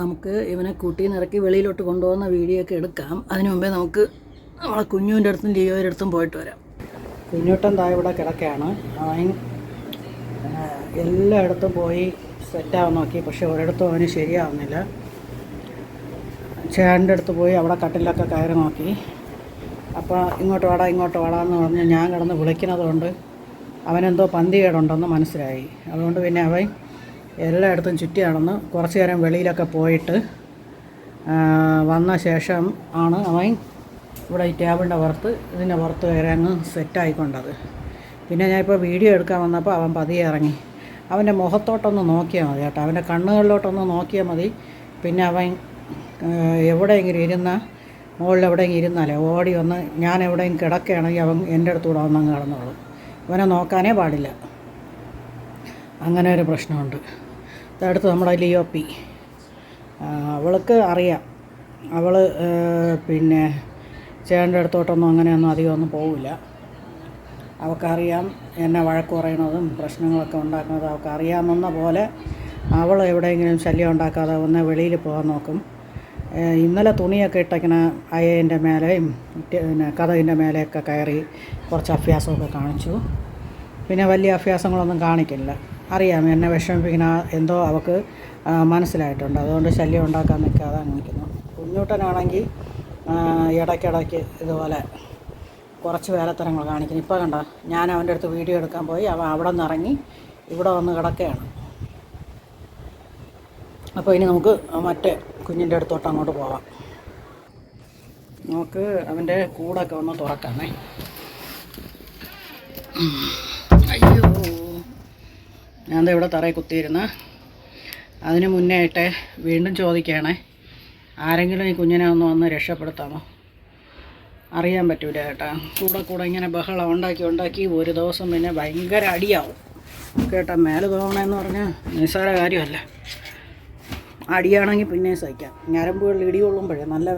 നമുക്ക് ഇവനെ കൂട്ടി നിറക്കി വെളിയിലോട്ട് കൊണ്ടുപോകുന്ന വീഡിയോ ഒക്കെ എടുക്കാം. അതിനു മുമ്പേ നമുക്ക് നമ്മളെ കുഞ്ഞുവിന്റെ അടുത്തും ലിയോയുടെ അടുത്തും പോയിട്ട് വരാം. കുഞ്ഞുട്ടൻ താ ഇവിടെ കിടക്കുകയാണ്. അവൻ എല്ലായിടത്തും പോയി സെറ്റാവാൻ നോക്കി. പക്ഷെ ഒരിടത്തും അവന് ശരിയാവുന്നില്ല. ചേട്ടന്റെ അടുത്ത് പോയി അവിടെ കട്ടിലൊക്കെ കയറി നോക്കി. അപ്പോൾ ഇങ്ങോട്ട് വാടാ ഇങ്ങോട്ട് വാടാ എന്ന് പറഞ്ഞ് ഞാൻ കിടന്ന് വിളിക്കുന്നത് കൊണ്ട് അവനെന്തോ പന്തികേടുണ്ടെന്ന് മനസ്സിലായി. അതുകൊണ്ട് പിന്നെ അവൻ എല്ലായിടത്തും ചുറ്റി നടന്ന് കുറച്ച് നേരം വെളിയിലൊക്കെ പോയിട്ട് വന്ന ശേഷം ആണ് അവൻ ഇവിടെ ഈ ടേബിളിന്റെ പുറത്ത് ഇതിന്റെ പുറത്ത് ഇറങ്ങ് സെറ്റായിക്കൊണ്ടത് പിന്നെ ഞാൻ വീഡിയോ എടുക്കാൻ വന്നപ്പോൾ അവൻ പതിയെ ഇറങ്ങി. അവന്റെ മുഖത്തോട്ടൊന്ന് നോക്കിയാൽ മതി കേട്ടോ. അവന്റെ കണ്ണുകളിലോട്ടൊന്ന് നോക്കിയാൽ മതി. പിന്നെ അവൻ എവിടെയെങ്കിലും ഇരുന്ന മുകളിൽ എവിടെയെങ്കിലും ഇരുന്നാലേ ഓടി വന്ന് ഞാൻ എവിടെയെങ്കിലും കിടക്കുകയാണെങ്കിൽ അവൻ എന്റെ അടുത്തൂടെ വന്നങ്ങ് കിടന്നോളും. ഇവനെ നോക്കാനേ പാടില്ല. അങ്ങനെ ഒരു പ്രശ്നമുണ്ട്. അടുത്ത് നമ്മുടെ ലിയോ പി. അവൾക്ക് അറിയാം. അവൾ പിന്നെ ചേട്ടന്റെ അടുത്തോട്ടൊന്നും അങ്ങനെയൊന്നും അധികം ഒന്നും പോവില്ല. അവൾക്കറിയാം എന്നെ വഴക്ക് പറയണതും പ്രശ്നങ്ങളൊക്കെ ഉണ്ടാക്കുന്നതും അവൾക്ക് അറിയാമെന്ന പോലെ അവൾ എവിടെയെങ്കിലും ശല്യം ഉണ്ടാക്കാതെ ഒന്ന് വെളിയിൽ പോകാൻ നോക്കും. ഇന്നലെ തുണിയൊക്കെ ഇട്ടിങ്ങനെ അയേന്റെ മേലെയും പിന്നെ കഥകിന്റെ മേലെയൊക്കെ കയറി കുറച്ച് അഭ്യാസമൊക്കെ കാണിച്ചു. പിന്നെ വലിയ അഭ്യാസങ്ങളൊന്നും കാണിക്കില്ല. അറിയാം എന്നെ വിഷമിപ്പിക്കുന്ന എന്തോ അവൾക്ക് മനസ്സിലായിട്ടുണ്ട്. അതുകൊണ്ട് ശല്യം ഉണ്ടാക്കാൻ നിൽക്കാതെ നിൽക്കുന്നു. കുഞ്ഞൂട്ടനാണെങ്കിൽ ഇടയ്ക്കിടയ്ക്ക് ഇതുപോലെ കുറച്ച് വേലത്തരങ്ങൾ കാണിക്കുന്നു. ഇപ്പോൾ കണ്ട ഞാൻ അവന്റെ അടുത്ത് വീഡിയോ എടുക്കാൻ പോയി. അവൻ അവിടെ നിന്ന് ഇറങ്ങി ഇവിടെ വന്ന് കിടക്കുകയാണ്. അപ്പോൾ ഇനി നമുക്ക് മറ്റേ കുഞ്ഞിന്റെ അടുത്തോട്ട് അങ്ങോട്ട് പോവാം. നമുക്ക് അവന്റെ കൂടൊക്കെ ഒന്ന് തുറക്കാമേ. ഞാൻ ഇവിടെ തറയിൽ കുത്തിയിരുന്ന അതിന് മുന്നേ ആയിട്ട് വീണ്ടും ചോദിക്കുകയാണേ ആരെങ്കിലും ഈ കുഞ്ഞിനെ ഒന്ന് വന്ന് രക്ഷപ്പെടുത്താമോ? അറിയാൻ പറ്റൂല കേട്ടാ. കൂടെ കൂടെ ഇങ്ങനെ ബഹളം ഉണ്ടാക്കി ഉണ്ടാക്കി ഒരു ദിവസം പിന്നെ ഭയങ്കര അടിയാവും. കേട്ടാ മേലെ തോന്നണമെന്ന് പറഞ്ഞാൽ നിസ്സാര കാര്യമല്ല. അടിയാണെങ്കിൽ പിന്നെ സഹിക്കാം. ഞരമ്പുകളിൽ ഇടി കൊള്ളുമ്പോഴേ നല്ല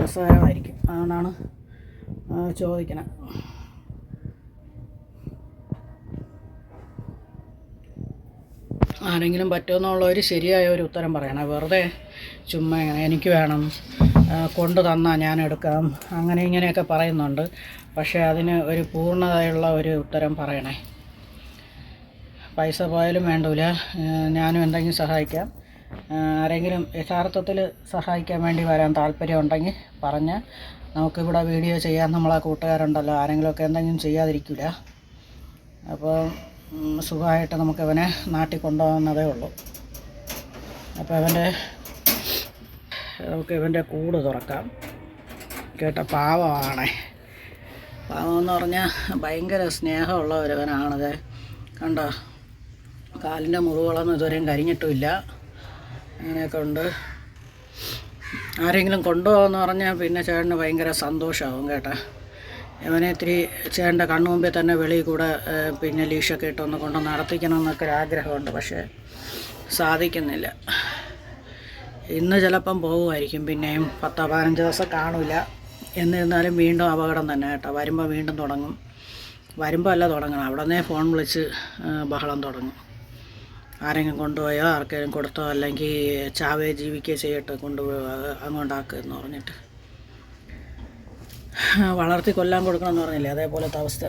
രസകരമായിരിക്കും. അതുകൊണ്ടാണ് ചോദിക്കണത് ആരെങ്കിലും പറ്റുമെന്നുള്ളവർ ശരിയായ ഒരു ഉത്തരം പറയണം. വെറുതെ ചുമ്മാ എനിക്ക് വേണം കൊണ്ടു തന്നാൽ ഞാൻ എടുക്കാം അങ്ങനെ ഇങ്ങനെയൊക്കെ പറയുന്നുണ്ട്. പക്ഷേ അതിന് ഒരു പൂർണതയുള്ള ഒരു ഉത്തരം പറയണേ. പൈസ പോയാലും വേണ്ടൂല. ഞാനും എന്തെങ്കിലും സഹായിക്കാം. ആരെങ്കിലും യഥാർത്ഥത്തിൽ സഹായിക്കാൻ വേണ്ടി വരാൻ താല്പര്യം ഉണ്ടെങ്കിൽ പറഞ്ഞ് നമുക്കിവിടെ വീഡിയോ ചെയ്യാൻ നമ്മളെ കൂട്ടുകാരുണ്ടല്ലോ. ആരെങ്കിലുമൊക്കെ എന്തെങ്കിലും ചെയ്യാതിരിക്കില്ല അപ്പോൾ സുഖമായിട്ട് നമുക്കിവനെ നാട്ടിൽ കൊണ്ടുപോകുന്നതേ ഉള്ളൂ. അപ്പോൾ അവന്റെ നമുക്ക് ഇവന്റെ കൂട് തുറക്കാം. കേട്ട പാവമാണേ. പാവമെന്ന് പറഞ്ഞാൽ ഭയങ്കര സ്നേഹമുള്ള ഒരുവനാണത് കണ്ടോ? കാലിന്റെ മുറിവുകളൊന്നും ഇതുവരെയും കരിഞ്ഞിട്ടുമില്ല. അങ്ങനെയൊക്കെ ഉണ്ട്. ആരെങ്കിലും കൊണ്ടുപോകാമെന്ന് പറഞ്ഞാൽ പിന്നെ ചേട്ടന് ഭയങ്കര സന്തോഷമാവും കേട്ടോ. ഇവനെ ഇത്തിരി ചേട്ടന്റെ കണ്ണു മുമ്പിൽ തന്നെ വെളിയിൽ കൂടെ പിന്നെ ലീഷൊക്കെ ഇട്ടൊന്ന് കൊണ്ട് നടത്തിക്കണം എന്നൊക്കെ ഒരു ആഗ്രഹമുണ്ട് പക്ഷേ സാധിക്കുന്നില്ല. ഇന്ന് ചിലപ്പം പോകുമായിരിക്കും. പിന്നെയും പത്തോ പതിനഞ്ച് ദിവസം കാണില്ല എന്നിരുന്നാലും വീണ്ടും അപകടം തന്നെ കേട്ടോ. വരുമ്പോൾ വീണ്ടും തുടങ്ങും. വരുമ്പോൾ അല്ല തുടങ്ങണം. അവിടെ നിന്നേ ഫോൺ വിളിച്ച് ബഹളം തുടങ്ങും. ആരെങ്കിലും കൊണ്ടുപോയോ ആർക്കെങ്കിലും കൊടുത്തോ അല്ലെങ്കിൽ ചാവേ ജീവിക്കുകയോ ചെയ്യട്ടെ കൊണ്ടുപോയോ അങ്ങോട്ടാക്കുക എന്ന് പറഞ്ഞിട്ട്. വളർത്തി കൊല്ലാൻ കൊടുക്കണം എന്ന് പറഞ്ഞില്ലേ? അതേപോലത്തെ അവസ്ഥ.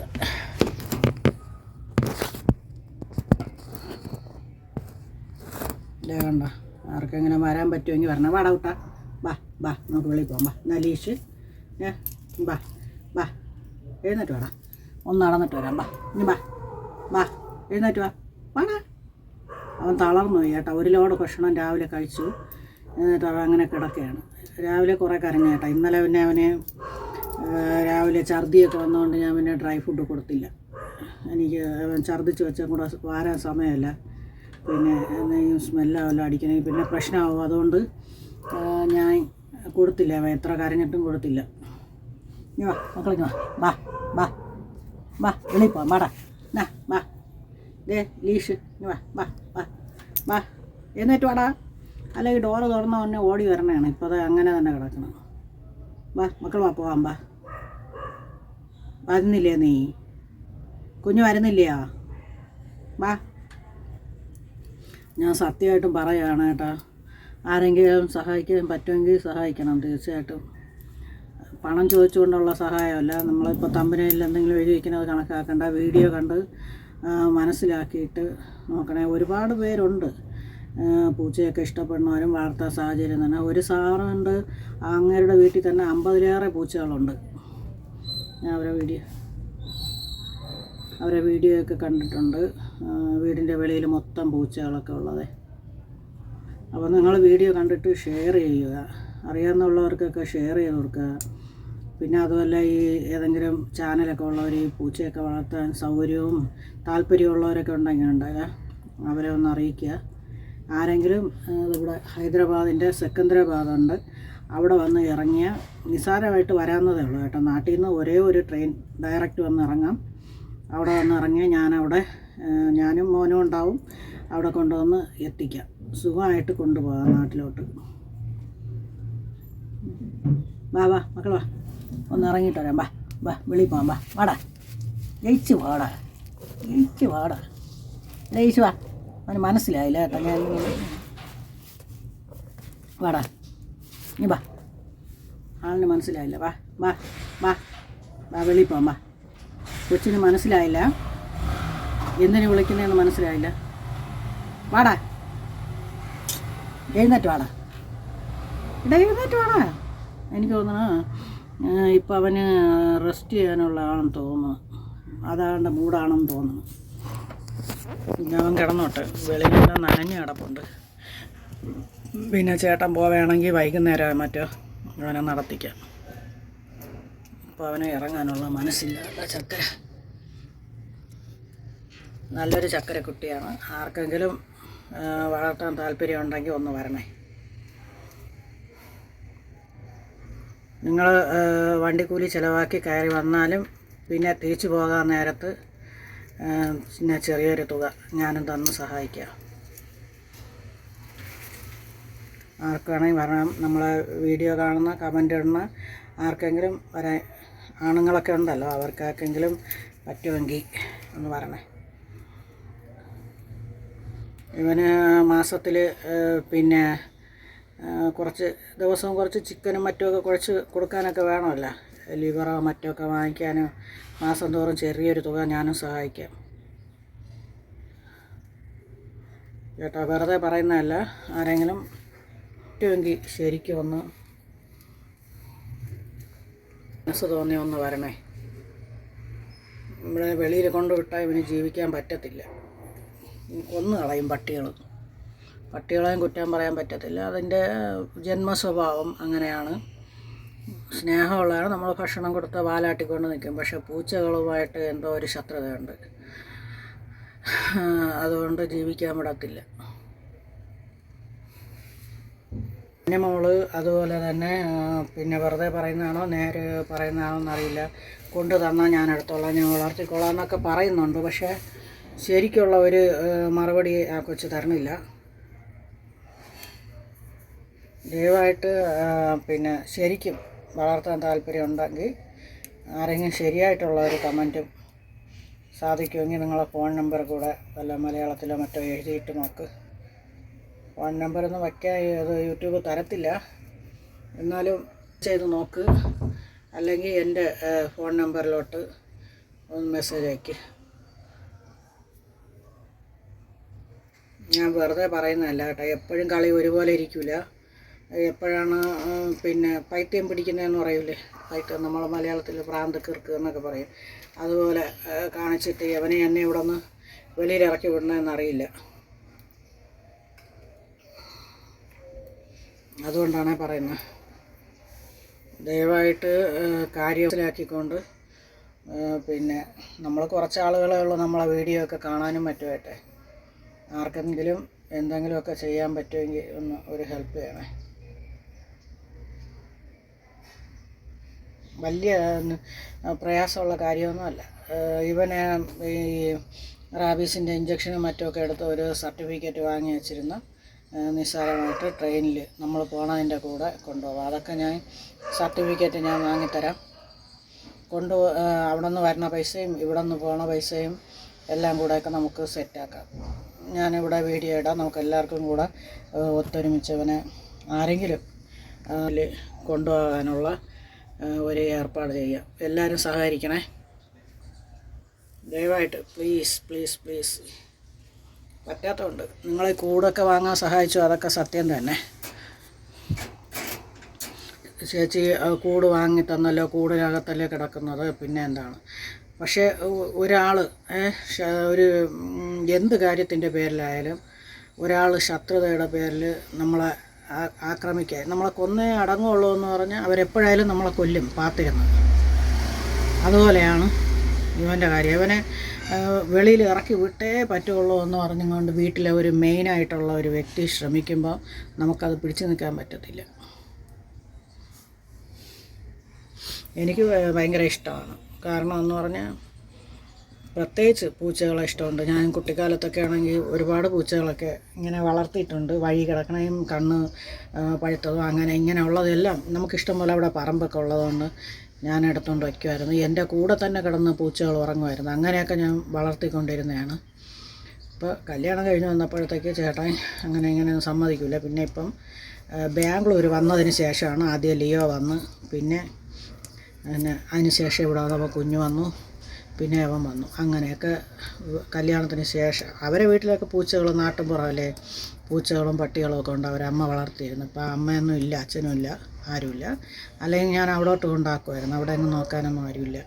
കണ്ട ആർക്കെങ്ങനെ വരാൻ പറ്റുമെങ്കിൽ വരണം. വാടാ കുട്ട. ബാ ബാ നമുക്ക് വെളിയിൽ പോകാം ബാ നലീഷ് ഏ ബാ ബാ. എഴുന്നേറ്റ് വേടാ. ഒന്ന് നടന്നിട്ട് വരാം. ബാ ഇനി ബാ ബാ എഴുന്നേറ്റ് വാ. വാടാ. അവൻ തളർന്നു പോയി കേട്ടോ. ഒരു ലോഡ് ഭക്ഷണം രാവിലെ കഴിച്ചു. എന്നിട്ട് അവൻ അങ്ങനെ കിടക്കുകയാണ്. രാവിലെ കുറേ കരഞ്ഞു ചേട്ടാ ഇന്നലെ പിന്നെ അവന് രാവിലെ ഛർദിയൊക്കെ വന്നതുകൊണ്ട് ഞാൻ പിന്നെ ഡ്രൈ ഫുഡ് കൊടുത്തില്ല. എനിക്ക് ഛർദിച്ച് വെച്ചാൽ കൂടെ വാരാൻ സമയമല്ല പിന്നെ എന്തെങ്കിലും സ്മെല്ലാവല്ലോ അടിക്കണമെങ്കിൽ പിന്നെ പ്രശ്നമാവും. അതുകൊണ്ട് ഞാൻ കൊടുത്തില്ല. അവൻ എത്ര കരഞ്ഞിട്ടും കൊടുത്തില്ല. ഇനി വാ മക്കളിങ്ങ് വാ. ബാ ബാ ബാ വെളിയിൽ പോവാം വാടാ. നാ ബാ ദേ ലീഷ്. ഇനി വാ വാ വാ. വാ. എന്നിട്ട് വാടാ. അല്ലെങ്കിൽ ഡോറ് തുറന്ന ഉടനെ ഓടി വരണതാണ് ഇപ്പോൾ അത് അങ്ങനെ തന്നെ കിടക്കണം. വാ മക്കൾ വാ പോവാം വാ. വരുന്നില്ലേ നീ? കുഞ്ഞു വരുന്നില്ലയോ? വാ. ഞാൻ സത്യമായിട്ടും പറയുകയാണ് കേട്ടോ. ആരെങ്കിലും സഹായിക്കാൻ പറ്റുമെങ്കിൽ സഹായിക്കണം തീർച്ചയായിട്ടും. പണം ചോദിച്ചുകൊണ്ടുള്ള സഹായമല്ല. നമ്മളിപ്പോൾ തമ്പനയിൽ എന്തെങ്കിലും എഴുതി വയ്ക്കുന്നത് കണക്കാക്കേണ്ട. വീഡിയോ കണ്ട് മനസ്സിലാക്കിയിട്ട് നോക്കണേ. ഒരുപാട് പേരുണ്ട്. പൂച്ചയൊക്കെ ഇഷ്ടപ്പെടുന്നവരും വളർത്താൻ സാഹചര്യം തന്നെ. ഒരു സാറുണ്ട് അങ്ങേരുടെ വീട്ടിൽ തന്നെ അമ്പതിലേറെ പൂച്ചകളുണ്ട്. ഞാൻ അവരെ വീഡിയോ അവരെ വീഡിയോ ഒക്കെ കണ്ടിട്ടുണ്ട് വീടിന്റെ വെളിയിൽ മൊത്തം പൂച്ചകളൊക്കെ ഉള്ളത്. അപ്പോൾ നിങ്ങൾ വീഡിയോ കണ്ടിട്ട് ഷെയർ ചെയ്യുക. അറിയാവുന്നവർക്കൊക്കെ ഷെയർ ചെയ്ത് കൊടുക്കുക. പിന്നെ അതുമല്ല ഈ ഏതെങ്കിലും ചാനലൊക്കെ ഉള്ളവർ ഈ പൂച്ചയൊക്കെ വളർത്താൻ സൗകര്യവും താല്പര്യമുള്ളവരൊക്കെ ഉണ്ടെങ്കിൽ ഉണ്ടാകുക അവരെ ഒന്ന് അറിയിക്കുക. ആരെങ്കിലും ഇവിടെ ഹൈദരാബാദിന്റെ സെക്കന്ദരാബാദ് ഉണ്ട്. അവിടെ വന്ന് ഇറങ്ങിയ നിസ്സാരമായിട്ട് വരാവുന്നതേ ഉള്ളൂ കേട്ടോ. നാട്ടിൽ നിന്ന് ഒരേ ഒരു ട്രെയിൻ ഡയറക്റ്റ് വന്ന് ഇറങ്ങാം. അവിടെ വന്ന് ഇറങ്ങിയ ഞാനവിടെ ഞാനും മോനും ഉണ്ടാവും. അവിടെ കൊണ്ടുവന്ന് എത്തിക്കാം. സുഖമായിട്ട് കൊണ്ടുപോകാം നാട്ടിലോട്ട്. വാ വാ മക്കൾ വാ. ഒന്ന് ഇറങ്ങിയിട്ട് വരാം. വാ വാ പോകാം. വാ വാടാ. ജയിച്ചു വാടാ. ജയിച്ചു വാടാ. ജയിച്ചു വാ. അവന് മനസ്സിലായില്ല കേട്ടോ. ഞാൻ വാടാ. നീ വാ. ആളിന് മനസ്സിലായില്ല. വാ വാ വാ. വാ വെളിയിൽ പോ വാ. കൊച്ചിന് മനസ്സിലായില്ല. എന്തിനു വിളിക്കുന്നതെന്ന് മനസ്സിലായില്ല. വാടാ. എഴുന്നേറ്റ് വാടാ. ഇടാ എഴുന്നേറ്റ് വാടാ. എനിക്ക് തോന്നണ ഇപ്പം അവന് റെസ്റ്റ് ചെയ്യാനുള്ള ആണെന്ന് തോന്നുന്നു. അതാണ്ട് മൂടാണെന്ന് തോന്നുന്നു. ഞാൻ കിടന്നോട്ടെ. വെളിയിലെല്ലാം നനഞ്ഞ് കിടപ്പുണ്ട്. പിന്നെ ചേട്ടൻ പോവുകയാണെങ്കിൽ വൈകുന്നേരം മറ്റോ അവനെ നടത്തിക്കാം. അപ്പോൾ അവനെ ഇറങ്ങാനുള്ള മനസ്സില്ല. ചക്കര. നല്ലൊരു ചക്കര കുട്ടിയാണ് ആർക്കെങ്കിലും വളർത്താൻ താല്പര്യം ഉണ്ടെങ്കിൽ ഒന്ന് വരണേ. നിങ്ങൾ വണ്ടിക്കൂലി ചിലവാക്കി കയറി വന്നാലും പിന്നെ തിരിച്ചു പോകാൻ നേരത്ത് പിന്നെ ചെറിയൊരു തുക ഞാനും തന്ന് സഹായിക്കാം. ആർക്കാണെങ്കിൽ വരണം. നമ്മളെ വീഡിയോ കാണുന്ന കമന്റ് ഇടുന്ന ആർക്കെങ്കിലും വരാൻ ആണുങ്ങളൊക്കെ ഉണ്ടല്ലോ അവർക്കാർക്കെങ്കിലും പറ്റുമെങ്കിൽ ഒന്ന് പറഞ്ഞേ ഇവന് മാസത്തിൽ പിന്നെ കുറച്ച് ദിവസവും കുറച്ച് ചിക്കനും മറ്റുമൊക്കെ കുറച്ച് കൊടുക്കാനൊക്കെ വേണമല്ലോ. ലിവറോ മറ്റൊക്കെ വാങ്ങിക്കാനും മാസം തോറും ചെറിയൊരു തുക ഞാനും സഹായിക്കാം. കേട്ടോ വെറുതെ പറയുന്നതല്ല ആരെങ്കിലും പറ്റുമെങ്കിൽ ശരിക്കും ഒന്ന് മനസ്സ് തോന്നി ഒന്ന് വരണേ. നമ്മളെ വെളിയിൽ കൊണ്ടുവിട്ടാൽ ഇവന് ജീവിക്കാൻ പറ്റത്തില്ല. ഒന്ന് കളയും പട്ടികൾ. പട്ടികളെയും കുറ്റം പറയാൻ പറ്റത്തില്ല. അതിന്റെ ജന്മസ്വഭാവം അങ്ങനെയാണ്. സ്നേഹമുള്ളതാണ്. നമ്മൾ ഭക്ഷണം കൊടുത്ത വാലാട്ടിക്കൊണ്ട് നിൽക്കും. പക്ഷെ പൂച്ചകളുമായിട്ട് എന്തോ ഒരു ശത്രുതയുണ്ട്. അതുകൊണ്ട് ജീവിക്കാൻ വിടത്തില്ല. പിന്നെ മോൾ അതുപോലെ തന്നെ പിന്നെ വെറുതെ പറയുന്നതാണോ നേരെ പറയുന്നതാണോ എന്നറിയില്ല കൊണ്ടു തന്നാൽ ഞാൻ എടുത്തോളാം ഞാൻ വളർത്തിക്കോളാം എന്നൊക്കെ പറയുന്നുണ്ട്. പക്ഷേ ശരിക്കുള്ള ഒരു മറുപടി ആ കൊച്ചു തരണില്ല. ദയവായിട്ട് പിന്നെ ശരിക്കും വളർത്താൻ താല്പര്യം ഉണ്ടെങ്കിൽ ആരെങ്കിലും ശരിയായിട്ടുള്ള ഒരു കമന്റും സാധിക്കുമെങ്കിൽ നിങ്ങളെ ഫോൺ നമ്പർ കൂടെ വല്ല മലയാളത്തിലോ മറ്റോ എഴുതിയിട്ട് നോക്ക്. ഫോൺ നമ്പറൊന്നും വയ്ക്കാൻ അത് യൂട്യൂബ് തരത്തില്ല. എന്നാലും ചെയ്ത് നോക്ക്. അല്ലെങ്കിൽ എന്റെ ഫോൺ നമ്പറിലോട്ട് ഒന്ന് മെസ്സേജ് അയക്ക്. ഞാൻ വെറുതെ പറയുന്നതല്ല കേട്ടോ. എപ്പോഴും കളി ഒരുപോലെ ഇരിക്കില്ല എപ്പോഴാണ് പിന്നെ പൈത്യം പിടിക്കുന്നതെന്ന് പറയൂലേ? പൈത്യം നമ്മൾ മലയാളത്തിൽ പ്രാന്ത് കിർക്ക് എന്നൊക്കെ പറയും. അതുപോലെ കാണിച്ചിട്ട് അവനെ എന്നെ ഇവിടെ നിന്ന് വെളിയിൽ ഇറക്കി വിടണമെന്നറിയില്ല അതുകൊണ്ടാണ് പറയുന്നത്. ദയവായിട്ട് കാര്യം മനസ്സിലാക്കിക്കൊണ്ട് പിന്നെ നമ്മൾ കുറച്ച് ആളുകളേ ഉള്ളൂ നമ്മളെ വീഡിയോ ഒക്കെ കാണാനും പറ്റുമായിട്ടെ ആർക്കെങ്കിലും എന്തെങ്കിലുമൊക്കെ ചെയ്യാൻ പറ്റുമെങ്കിൽ ഒന്ന് ഒരു ഹെൽപ്പ് ചെയ്യണേ വലിയ പ്രയാസമുള്ള കാര്യമൊന്നുമല്ല. ഇവനെ ഈ റാബീസിന്റെ ഇഞ്ചക്ഷനും മറ്റുമൊക്കെ എടുത്ത് ഒരു സർട്ടിഫിക്കറ്റ് വാങ്ങി വെച്ചിരുന്ന. നിസ്സാരമായിട്ട് ട്രെയിനിൽ നമ്മൾ പോണതിന്റെ കൂടെ കൊണ്ടുപോകാം അതൊക്കെ ഞാൻ സർട്ടിഫിക്കറ്റ് ഞാൻ വാങ്ങിത്തരാം. കൊണ്ടു അവിടെ നിന്ന് വരുന്ന പൈസയും ഇവിടെ നിന്ന് പോണ പൈസയും എല്ലാം കൂടെയൊക്കെ നമുക്ക് സെറ്റാക്കാം ഞാനിവിടെ വീഡിയോ ഇടാം. നമുക്ക് എല്ലാവർക്കും കൂടെ ഒത്തൊരുമിച്ചവനെ ആരെങ്കിലും അതിൽ കൊണ്ടുപോകാനുള്ള ഒരു ഏർപ്പാട് ചെയ്യാം. എല്ലാവരും സഹകരിക്കണേ. ദയവായിട്ട് പ്ലീസ് പ്ലീസ് പ്ലീസ് പറ്റാത്തതുണ്ട് നിങ്ങളെ കൂടൊക്കെ വാങ്ങാൻ സഹായിച്ചു? അതൊക്കെ സത്യം തന്നെ. ചേച്ചി കൂട് വാങ്ങി തന്നല്ലോ കൂടിനകത്തല്ലേ കിടക്കുന്നത് പിന്നെ എന്താണ്? പക്ഷേ ഒരാൾ ഒരു എന്ത് കാര്യത്തിന്റെ പേരിലായാലും ഒരാൾ ശത്രുതയുടെ പേരിൽ നമ്മളെ ആക്രമിക്കുക നമ്മളെ കൊന്നേ അടങ്ങുള്ളൂ എന്ന് പറഞ്ഞാൽ അവരെപ്പോഴായാലും നമ്മളെ കൊല്ലും പാത്തിരുന്നത് അതുപോലെയാണ് ഇവന്റെ കാര്യം. ഇവനെ വെളിയിൽ ഇറക്കി വിട്ടേ പറ്റുള്ളൂ എന്ന് പറഞ്ഞുകൊണ്ട് വീട്ടിലെ ഒരു മെയിനായിട്ടുള്ള ഒരു വ്യക്തി ശ്രമിക്കുമ്പോൾ നമുക്കത് പിടിച്ചു നിൽക്കാൻ പറ്റത്തില്ല. എനിക്ക് ഭയങ്കര ഇഷ്ടമാണ്. കാരണം എന്ന് പറഞ്ഞാൽ പ്രത്യേകിച്ച് പൂച്ചകളെ ഇഷ്ടമുണ്ട്. ഞാൻ കുട്ടിക്കാലത്തൊക്കെ ആണെങ്കിൽ ഒരുപാട് പൂച്ചകളൊക്കെ ഇങ്ങനെ വളർത്തിയിട്ടുണ്ട്. വഴി കിടക്കണയും കണ്ണ് പഴുത്തതും അങ്ങനെ ഇങ്ങനെയുള്ളതെല്ലാം നമുക്കിഷ്ടം പോലെ അവിടെ പറമ്പൊക്കെ ഉള്ളതുകൊണ്ട് ഞാൻ എടുത്തുകൊണ്ട് വയ്ക്കുമായിരുന്നു എന്റെ കൂടെ തന്നെ കിടന്ന് പൂച്ചകൾ ഉറങ്ങുമായിരുന്നു. അങ്ങനെയൊക്കെ ഞാൻ വളർത്തിക്കൊണ്ടിരുന്നതാണ്. ഇപ്പോൾ കല്യാണം കഴിഞ്ഞ് വന്നപ്പോഴത്തേക്ക് ചേട്ടൻ അങ്ങനെ ഇങ്ങനെ സമ്മതിക്കില്ല പിന്നെ ഇപ്പം ബാംഗ്ലൂർ വന്നതിന് ശേഷമാണ് ആദ്യം ലിയോ വന്ന് പിന്നെ പിന്നെ അതിന് ശേഷം ഇവിടെ വന്നപ്പോൾ കുഞ്ഞ് വന്നു പിന്നെ അവൻ വന്നു. അങ്ങനെയൊക്കെ കല്യാണത്തിന് ശേഷം അവരെ വീട്ടിലൊക്കെ പൂച്ചകൾ നാട്ടിൻപുറമല്ലേ പൂച്ചകളും പട്ടികളും ഒക്കെ ഉണ്ട്. അവരമ്മ വളർത്തിയിരുന്നു. ഇപ്പം അമ്മയൊന്നും ഇല്ല അച്ഛനും ഇല്ല ആരുമില്ല. അല്ലെങ്കിൽ ഞാൻ അവിടോട്ട് കൊണ്ടാക്കുമായിരുന്നു അവിടെ ഒന്നും നോക്കാനൊന്നും ആരുമില്ല.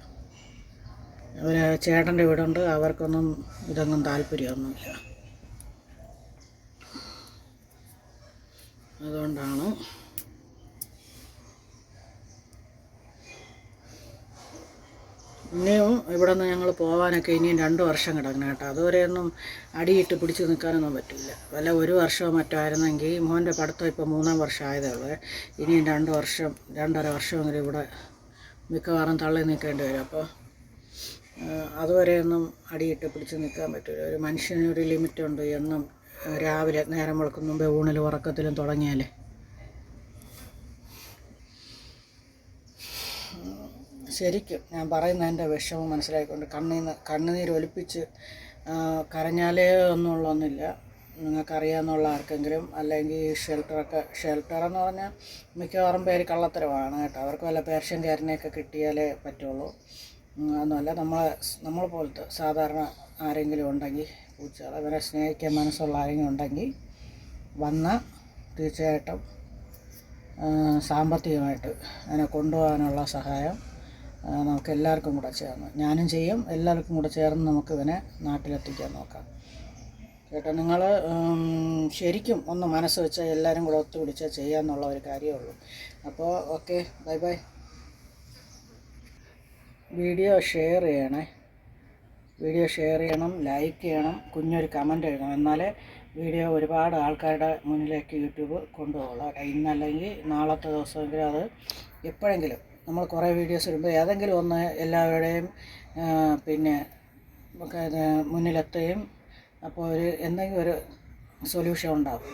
ഒരു ചേട്ടന്റെ വീടുണ്ട്. അവർക്കൊന്നും ഇതൊന്നും താല്പര്യമൊന്നുമില്ല. അതുകൊണ്ടാണ് ഇനിയും ഇവിടെ നിന്ന് ഞങ്ങൾ പോകാനൊക്കെ ഇനിയും രണ്ട് വർഷം കിടക്കണം കേട്ടോ. അതുവരെയൊന്നും അടിയിട്ട് പിടിച്ച് നിൽക്കാനൊന്നും പറ്റില്ല. വല്ല ഒരു വർഷമോ മറ്റോ ആയിരുന്നെങ്കിൽ മോന്റെ പഠിത്തം ഇപ്പോൾ മൂന്നാം വർഷം ആയതേ ഉള്ളൂ. ഇനിയും രണ്ട് വർഷം രണ്ടര വർഷമെങ്കിലും ഇവിടെ മിക്കവാറും തള്ളി നിൽക്കേണ്ടി വരും. അപ്പോൾ അതുവരെയൊന്നും അടിയിട്ട് പിടിച്ച് നിൽക്കാൻ പറ്റില്ല. ഒരു മനുഷ്യനൊരു ലിമിറ്റുണ്ട് എന്നും രാവിലെ നേരം വെളുക്കും മുമ്പേ ഊണിലും ഉറക്കത്തിലും തുടങ്ങിയാലേ. ശരിക്കും ഞാൻ പറയുന്നതിന്റെ വിഷമം മനസ്സിലാക്കിക്കൊണ്ട് കണ്ണീന്ന് ആ, കരഞ്ഞാലേ ഒന്നുള്ളൊന്നുമില്ല. നിങ്ങൾക്കറിയാമെന്നുള്ള ആർക്കെങ്കിലും അല്ലെങ്കിൽ ഷെൽട്ടറൊക്കെ ഷെൽട്ടർ എന്ന് പറഞ്ഞാൽ മിക്കവാറും പേര് കള്ളത്തരമാണ് കേട്ടോ. അവർക്ക് വല്ല പേർഷ്യൻ കാരനെയൊക്കെ കിട്ടിയാലേ പറ്റുള്ളൂ. ഒന്നുമല്ല നമ്മളെ നമ്മൾ പോലത്തെ സാധാരണ ആരെങ്കിലും ഉണ്ടെങ്കിൽ പൂച്ചകൾ അവരെ സ്നേഹിക്കാൻ മനസ്സുള്ള ആരെങ്കിലും ഉണ്ടെങ്കിൽ വന്ന് തീർച്ചയായിട്ടും സാമ്പത്തികമായിട്ട് അതിനെ കൊണ്ടുപോകാനുള്ള സഹായം നമുക്ക് എല്ലാവർക്കും കൂടെ ചേർന്ന്. ഞാനും ചെയ്യും എല്ലാവർക്കും കൂടെ ചേർന്ന് നമുക്ക് ഇവനെ നാട്ടിലെത്തിക്കാൻ നോക്കാം. കേട്ടോ നിങ്ങൾ ശരിക്കും ഒന്ന് മനസ്സ് വെച്ചാൽ എല്ലാവരും കൂടെ ഒത്തുപിടിച്ചാൽ ചെയ്യാമെന്നുള്ള ഒരു കാര്യമേ ഉള്ളൂ. അപ്പോൾ okay bye bye. Video share ചെയ്യണേ. വീഡിയോ ഷെയർ ചെയ്യണം ലൈക്ക് ചെയ്യണം കുഞ്ഞൊരു കമന്റ് എഴുതണം. എന്നാലേ വീഡിയോ ഒരുപാട് ആൾക്കാരുടെ മുന്നിലേക്ക് യൂട്യൂബ് കൊണ്ടുപോകുള്ളൂ ഇന്നല്ലെങ്കിൽ നാളത്തെ ദിവസമെങ്കിലും അത് എപ്പോഴെങ്കിലും നമ്മൾ കുറേ വീഡിയോസ് ഇടുമ്പോൾ ഏതെങ്കിലും ഒന്ന് എല്ലാവരുടെയും പിന്നെ മുന്നിലെത്തുകയും അപ്പോൾ ഒരു എന്തെങ്കിലും ഒരു സൊല്യൂഷൻ ഉണ്ടാകും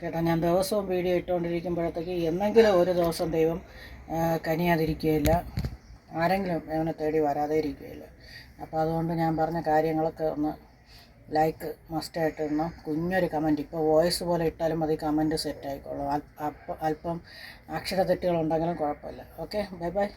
കേട്ടോ ഞാൻ ദിവസവും വീഡിയോ ഇട്ടുകൊണ്ടിരിക്കുമ്പോഴത്തേക്ക് എന്തെങ്കിലും ഒരു ദിവസം ദൈവം കനിയാതിരിക്കുകയില്ല. ആരെങ്കിലും അവനെ തേടി വരാതെ ഇരിക്കുകയില്ല അപ്പോൾ അതുകൊണ്ട് ഞാൻ പറഞ്ഞ കാര്യങ്ങളൊക്കെ ഒന്ന് ലൈക്ക് മസ്റ്റായിട്ട് ഇടണം. കുഞ്ഞൊരു കമന്റ് ഇപ്പോൾ വോയിസ് പോലെ ഇട്ടാലും മതി കമന്റ് സെറ്റ് ആയിക്കോളും. അല്പം അല്പം തെറ്റുകളുണ്ടെങ്കിലും കുഴപ്പമില്ല. Okay bye by